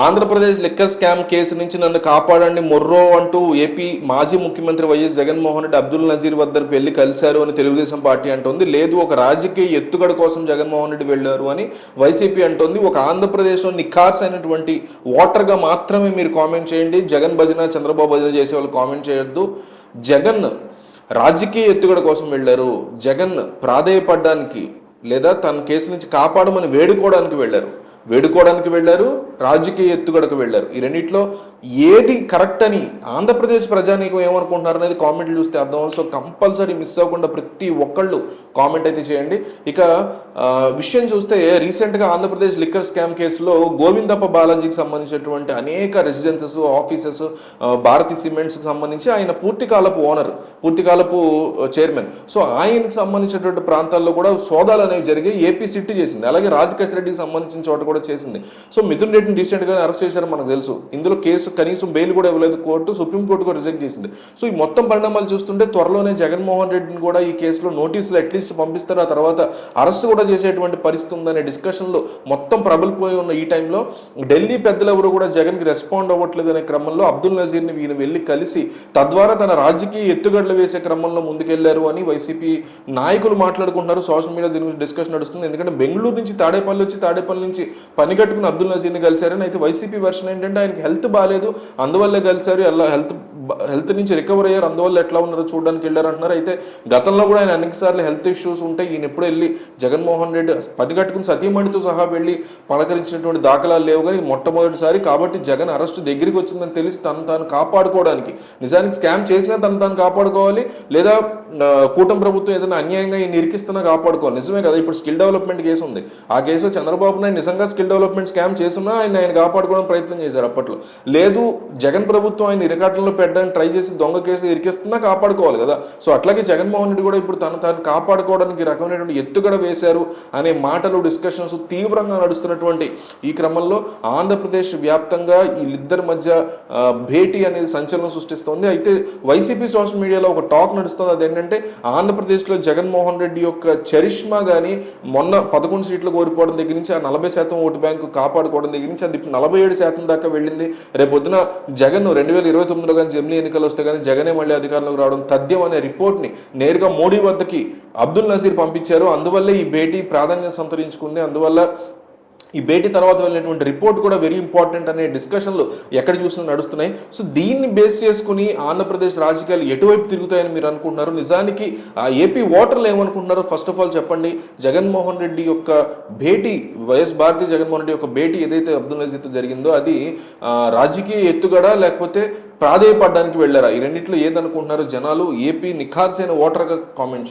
Andhra Pradesh liquor scam case నుంచి నన్ను కాపాడండి మొర్రో అంటూ ఏపీ మాజీ ముఖ్యమంత్రి వైఎస్ జగన్మోహన్ రెడ్డి అబ్దుల్ నజీర్ వద్దకు వెళ్ళి కలిశారు అని తెలుగుదేశం పార్టీ అంటోంది. లేదు ఒక రాజకీయ ఎత్తుగడ కోసం జగన్మోహన్ రెడ్డి వెళ్ళారు అని వైసీపీ అంటోంది. ఒక ఆంధ్రప్రదేశ్లో నిఖార్స్ అయినటువంటి ఓటర్గా మాత్రమే మీరు కామెంట్ చేయండి. జగన్ భజన చంద్రబాబు భజన చేసే వాళ్ళు కామెంట్ చేయొద్దు. జగన్ రాజకీయ ఎత్తుగడ కోసం వెళ్ళారు. జగన్ ప్రాధేయపడడానికి లేదా తన కేసు నుంచి కాపాడమని వేడుకోవడానికి వెళ్ళారు. వేడుకోవడానికి వెళ్ళారు రాజకీయ ఎత్తుగడకు వెళ్ళారు. ఈ రెండిట్లో ఏది కరెక్ట్ అని ఆంధ్రప్రదేశ్ ప్రజానీకం ఏమనుకుంటున్నారు అనేది కామెంట్లు చూస్తే అర్థం సో కంపల్సరీ మిస్ అవ్వకుండా ప్రతి ఒక్కళ్ళు కామెంట్ అయితే చేయండి. ఇక విషయం చూస్తే రీసెంట్గా ఆంధ్రప్రదేశ్ లిక్కర్ స్కామ్ కేసులో గోవిందప్ప బాలాజీకి సంబంధించినటువంటి అనేక రెసిడెన్సెస్ ఆఫీసెస్ భారతీ సిమెంట్స్కి సంబంధించి ఆయన పూర్తికాలపు ఓనర్ పూర్తికాలపు చైర్మన్ సో ఆయనకు సంబంధించినటువంటి ప్రాంతాల్లో కూడా సోదాలు అనేవి జరిగి ఏపీ సిట్టి చేసింది. అలాగే రాజకేశ్వర రెడ్డికి సంబంధించిన చోట కూడా చేసింది. సో మిథున్ రెడ్డిని రీసెంట్గా అరెస్ట్ చేశారు మనకు తెలుసు. ఇందులో కేసు కనీసం బెయిల్ కూడా ఇవ్వలేదు కోర్టు సుప్రీంకోర్టు కూడా రిజెక్ట్ చేసింది. సో ఈ మొత్తం పరిణామాలు చూస్తుంటే త్వరలోనే జగన్మోహన్ రెడ్డిని కూడా ఈ కేసులో నోటీసులు అట్లీస్ట్ పంపిస్తారు. ఆ తర్వాత అరెస్ట్ కూడా చేసేటువంటి పరిస్థితి ఉందనే డిస్కషన్లో మొత్తం ప్రబలిపోయి ఉన్న ఈ టైంలో ఢిల్లీ పెద్దలు ఎవరు కూడా జగన్కి రెస్పాండ్ అవ్వట్లేదు అనే క్రమంలో అబ్దుల్ నజీర్ని ఈయన వెళ్ళి కలిసి తద్వారా తన రాజకీయ ఎత్తుగడలు వేసే క్రమంలో ముందుకెళ్ళారు అని వైసీపీ నాయకులు మాట్లాడుకుంటున్నారు. సోషల్ మీడియా దీని గురించి డిస్కషన్ నడుస్తుంది. ఎందుకంటే బెంగళూరు నుంచి తాడేపల్లి వచ్చి తాడేపల్లి నుంచి పని కట్టుకుని అబ్దుల్ నజీర్ని కలిశారని అయితే వైసీపీ వర్షన్ ఏంటంటే ఆయనకి హెల్త్ బాగాలేదు అందువల్లే కలిశారు. ఎలా హెల్త్ హెల్త్ నుంచి రికవర్ అయ్యారు. అందువల్ల ఎట్లా ఉన్నారో చూడడానికి వెళ్ళారు అంటున్నారు అయితే గతంలో కూడా ఆయన అనేక సార్లు హెల్త్ ఇష్యూస్ ఉంటే ఈయన ఎప్పుడు వెళ్ళి జగన్మోహన్ రెడ్డి పని కట్టుకుని సతీమణితో సహా వెళ్ళి పలకరించినటువంటి దాఖలాలు లేవు. కానీ మొట్టమొదటిసారి కాబట్టి జగన్ అరెస్ట్ దగ్గరికి వచ్చిందని తెలిసి తను తాను కాపాడుకోవడానికి నిజానికి స్కామ్ చేసినా తను తాను కాపాడుకోవాలి. లేదా కూటమి ప్రభుత్వం ఏదైనా అన్యాయంగా ఈయన ఇరికిస్తున్నా కాపాడుకోవాలి. నిజమే కదా ఇప్పుడు స్కిల్ డెవలప్మెంట్ కేసు ఉంది. ఆ కేసులో చంద్రబాబు నాయుడు నిజంగా స్కిల్ డెవలప్మెంట్ స్కామ్ చేస్తున్నా ఆయన ఆయన కాపాడుకోవడం ప్రయత్నం చేశారు అప్పట్లో. లేదు జగన్ ప్రభుత్వం ఆయన ఇరకాటంలో పెట్టడానికి ట్రై చేసి దొంగ కేసులు ఇరికిస్తున్నా కాపాడుకోవాలి కదా. సో అట్లాగే జగన్మోహన్ రెడ్డి కూడా ఇప్పుడు తను తాను కాపాడుకోవడానికి రకమైనటువంటి ఎత్తుగడ వేశారు అనే మాటలు డిస్కషన్స్ తీవ్రంగా నడుస్తున్నటువంటి ఈ క్రమంలో ఆంధ్రప్రదేశ్ వ్యాప్తంగా వీళ్ళిద్దరి మధ్య భేటీ అనేది సంచలనం సృష్టిస్తోంది. అయితే వైసీపీ సోషల్ మీడియాలో ఒక టాక్ నడుస్తుంది. అదేంటంటే ఆంధ్రప్రదేశ్లో జగన్మోహన్ రెడ్డి యొక్క చరిష్మా కానీ మొన్న పదకొండు సీట్లు కోల్పోవడం దగ్గర నుంచి ఆ నలభై శాతం ఓటు బ్యాంకు కాపాడుకోవడం దగ్గర నుంచి అది ఇప్పుడు నలభై ఏడు శాతం దాకా వెళ్ళింది. రేపొద్దున జగన్ రెండు వేల ఇరవై తొమ్మిదిలో కానీ అసెంబ్లీ ఎన్నికలు వస్తే కానీ జగనే మళ్ళీ అధికారంలోకి రావడం తథ్యం అనే రిపోర్ట్ని నేరుగా మోడీ వద్దకి అబ్దుల్ నజీర్ పంపించారు. అందువల్లే ఈ భేటీ ప్రాధాన్యత సంతరించుకుంది. అందువల్ల ఈ భేటీ తర్వాత వెళ్ళినటువంటి రిపోర్ట్ కూడా వెరీ ఇంపార్టెంట్ అనే డిస్కషన్లు ఎక్కడ చూసినా నడుస్తున్నాయి. సో దీన్ని బేస్ చేసుకుని ఆంధ్రప్రదేశ్ రాజకీయాలు ఎటువైపు తిరుగుతాయని మీరు అనుకుంటున్నారు? నిజానికి ఆ ఏపీ ఓటర్లు ఏమనుకుంటున్నారో ఫస్ట్ ఆఫ్ ఆల్ చెప్పండి. జగన్మోహన్ రెడ్డి యొక్క భేటీ వైఎస్ భారతీ జగన్మోహన్ రెడ్డి యొక్క భేటీ ఏదైతే అబ్దుల్ నజీర్తో జరిగిందో అది రాజకీయ ఎత్తుగడ లేకపోతే ప్రాధేయపడడానికి వెళ్ళారా? ఈ రెండింటిలో ఏదనుకుంటున్నారు జనాలు? ఏపీ నిఖార్సైన ఓటర్గా కామెంట్ చేయండి.